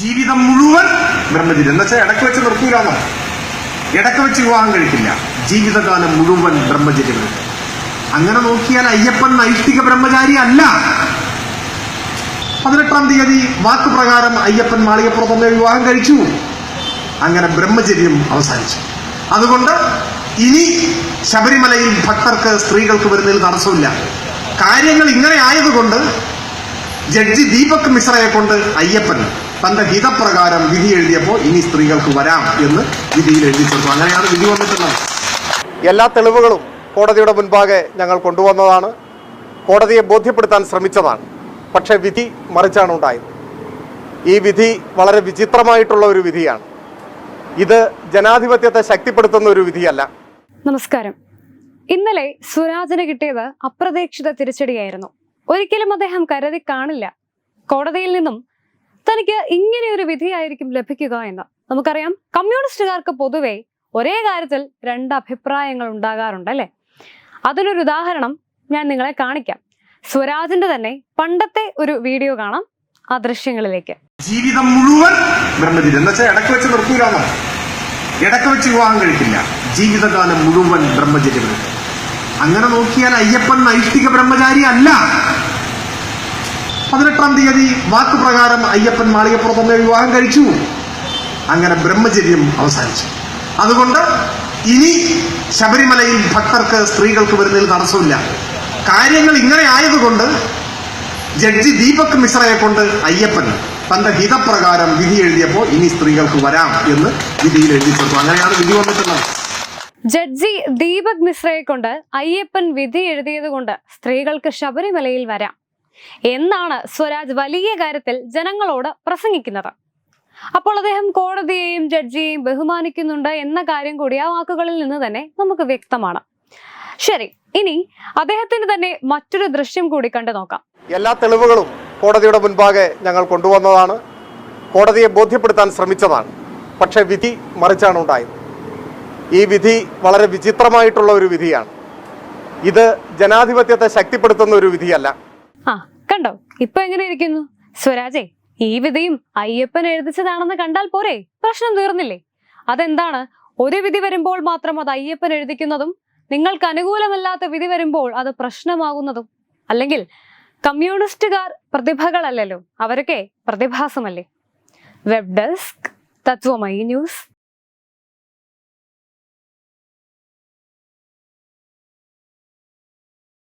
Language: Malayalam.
ജീവിതം മുഴുവൻ ബ്രഹ്മചര്യം എന്ന് വെച്ചാൽ ഇടയ്ക്ക് വെച്ച് നിർത്തൂലെന്നോ ഇടയ്ക്ക് വെച്ച് വിവാഹം കഴിക്കില്ല. ജീവിതകാലം മുഴുവൻ ബ്രഹ്മചര്യം അങ്ങനെ നോക്കിയാൽ അയ്യപ്പൻ നൈഷ്ഠിക ബ്രഹ്മചാരി അല്ല. പതിനെട്ടാം തീയതി വാക്കുപ്രകാരം അയ്യപ്പൻ മാളികപ്പുറത്തുനിന്ന് വിവാഹം കഴിച്ചു. അങ്ങനെ ബ്രഹ്മചര്യം അവസാനിച്ചു. അതുകൊണ്ട് ഇനി ശബരിമലയിൽ ഭക്തർക്ക് സ്ത്രീകൾക്ക് വരുന്നതിൽ തടസ്സമില്ല. കാര്യങ്ങൾ ഇങ്ങനെ ആയതുകൊണ്ട് ജഡ്ജി ദീപക് മിശ്രയെ കൊണ്ട് അയ്യപ്പൻ തന്റെ ഹിതപ്രകാരം വിധി എഴുതിയപ്പോൾ ഇനി സ്ത്രീകൾക്ക് വരാം എന്ന് വിധിയിൽ എഴുതി ചേർത്തു അങ്ങനെയാണ് വിധി വന്നിട്ടുള്ളത്. എല്ലാ തെളിവുകളും കോടതിയുടെ മുൻപാകെ ഞങ്ങൾ കൊണ്ടുവന്നതാണ്. കോടതിയെ ബോധ്യപ്പെടുത്താൻ ശ്രമിച്ചതാണ്. പക്ഷെ വിധി മറിച്ചാണ് ഉണ്ടായത്. ഈ വിധി വളരെ വിചിത്രമായിട്ടുള്ള ഒരു വിധിയാണ്. ഇത് ജനാധിപത്യത്തെ ശക്തിപ്പെടുത്തുന്ന ഒരു വിധിയല്ല. നമസ്കാരം. ഇന്നലെ സുരാജിന് കിട്ടിയത് അപ്രതീക്ഷിത തിരിച്ചടിയായിരുന്നു. ഒരിക്കലും അദ്ദേഹം കരുതി കാണില്ല. കോടതിയിൽ നിന്നും തനിക്ക് ഇങ്ങനെ ഒരു വിധിയായിരിക്കും ലഭിക്കുക എന്ന്. നമുക്കറിയാം കമ്മ്യൂണിസ്റ്റുകാർക്ക് പൊതുവെ ഒരേ കാര്യത്തിൽ രണ്ട് അഭിപ്രായങ്ങൾ ഉണ്ടാകാറുണ്ട് അല്ലെ? അതിനൊരു ഉദാഹരണം ഞാൻ നിങ്ങളെ കാണിക്കാം. സ്വരാജിന്റെ തന്നെ പണ്ടത്തെ ഒരു വീഡിയോ കാണാം ആ ദൃശ്യങ്ങളിലേക്ക്. ജീവിതം മുഴുവൻ ബ്രഹ്മചര്യം ഇടയ്ക്ക് വെച്ച് നിർത്തൂലെന്നോ? ഇടയ്ക്ക് വെച്ച് വിവാഹം കഴിക്കില്ല. ജീവിതകാലം മുഴുവൻ ബ്രഹ്മചര്യം അങ്ങനെ നോക്കിയാൽ അയ്യപ്പൻ നൈഷ്ഠിക ബ്രഹ്മചാരി അല്ല പതിനെട്ടാം തീയതി വാക്കുപ്രകാരം അയ്യപ്പൻ മാളികപ്പുറത്തൊന്ന് വിവാഹം കഴിച്ചു. അങ്ങനെ ബ്രഹ്മചര്യം അവസാനിച്ചു. അതുകൊണ്ട് ഇനി ശബരിമലയിൽ ഭക്തർക്ക് സ്ത്രീകൾക്ക് വരുന്നതിൽ തടസ്സമില്ല. കാര്യങ്ങൾ ഇങ്ങനെ ആയതുകൊണ്ട് ജഡ്ജി ദീപക് മിശ്രയെ കൊണ്ട് അയ്യപ്പൻ തന്റെ ഹിതപ്രകാരം വിധി എഴുതിയപ്പോൾ ഇനി സ്ത്രീകൾക്ക് വരാം എന്ന് വിധിയിൽ എഴുതി ചേർത്തു അങ്ങനെയാണ് വിധി വന്നിട്ടുള്ളത്. ജഡ്ജി ദീപക് മിശ്രയെ കൊണ്ട് അയ്യപ്പൻ വിധി എഴുതിയത് കൊണ്ട് സ്ത്രീകൾക്ക് ശബരിമലയിൽ വരാം. എന്നാണ് സ്വരാജ് വലിയ കാര്യത്തിൽ ജനങ്ങളോട് പ്രസംഗിക്കുന്നത്. അപ്പോൾ അദ്ദേഹം കോടതിയെയും ജഡ്ജിയെയും ബഹുമാനിക്കുന്നുണ്ട് എന്ന കാര്യം കൂടി ആ വാക്കുകളിൽ നിന്ന് തന്നെ നമുക്ക് വ്യക്തമാണ്. ശരി ഇനി അദ്ദേഹത്തിന് തന്നെ മറ്റൊരു ദൃശ്യം കൂടി കണ്ടു നോക്കാം. എല്ലാ തെളിവുകളും കോടതിയുടെ മുൻപാകെ ഞങ്ങൾ കൊണ്ടുവന്നതാണ്. കോടതിയെ ബോധ്യപ്പെടുത്താൻ ശ്രമിച്ചതാണ്. പക്ഷേ വിധി മറിച്ചാണ് ഉണ്ടായത്. ഈ വിധി വളരെ വിചിത്രമായിട്ടുള്ള ഒരു വിധിയാണ്. ഇത് ജനാധിപത്യത്തെ ശക്തിപ്പെടുത്തുന്ന ഒരു വിധിയല്ല. ആ കണ്ടോ? ഇപ്പൊ എങ്ങനെ ഇരിക്കുന്നു? സ്വരാജേ ഈ വിധിയും അയ്യപ്പൻ എഴുതിച്ചതാണെന്ന് കണ്ടാൽ പോരെ? പ്രശ്നം തീർന്നില്ലേ? അതെന്താണ്? ഒരു വിധി വരുമ്പോൾ മാത്രം അത് അയ്യപ്പൻ എഴുതിക്കുന്നതും നിങ്ങൾക്ക് അനുകൂലമല്ലാത്ത വിധി വരുമ്പോൾ അത് പ്രശ്നമാകുന്നതും. അല്ലെങ്കിൽ കമ്മ്യൂണിസ്റ്റുകാർ പ്രതിഭകളല്ലല്ലോ അവരൊക്കെ പ്രതിഭാസമല്ലേ? Web desk Tatwamayi news